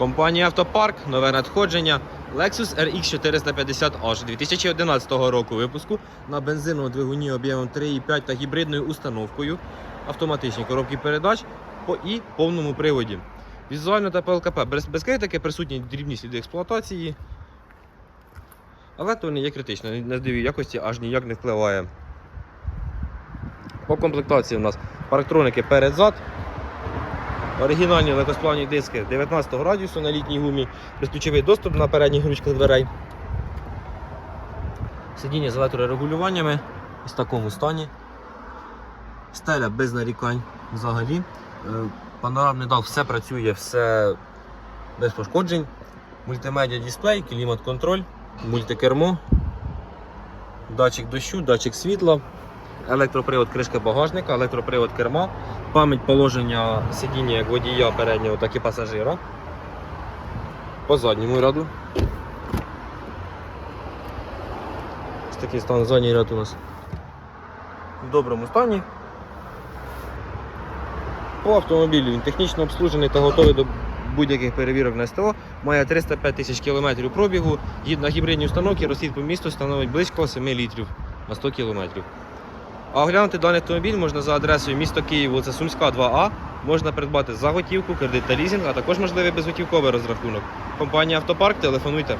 Компанія Автопарк, нове надходження Lexus RX 450H 2011 року випуску на бензиновому двигуні об'ємом 3,5 та гібридною установкою, автоматичні коробки передач по і повному приводі. Візуально та ПЛКП. Без, без критики присутні дрібні сліди експлуатації, але то не є критично, на здиві якості аж ніяк не впливає. По комплектації у нас парктроники перед-зад, Оригінальні легкосплавні диски 19 радіусу на літній гумі, безключовий доступ на передніх ручках дверей. Сидіння з електрорегулюваннями в такому стані. Стеля без нарікань взагалі. Е, Панорамний дах, все працює, все без пошкоджень. Мультимедіа дисплей, клімат-контроль, мультикермо, датчик дощу, датчик світла, електропривод кришки багажника, електропривод керма, пам'ять положення сидіння як водія переднього, так і пасажира. По задньому ряду. Ось такий стан задній ряд у нас в доброму стані. По автомобілю він технічно обслужений та готовий до будь-яких перевірок на СТО. Має 305 тисяч кілометрів пробігу. На гібридній установці розхід по місту становить близько 7 літрів на 100 кілометрів. А оглянути даний автомобіль можна за адресою місто Київ, вулиця Сумська, 2А. Можна придбати за готівку, кредит та лізинг, а також можливий безготівковий розрахунок. Компанія Автопарк, телефонуйте.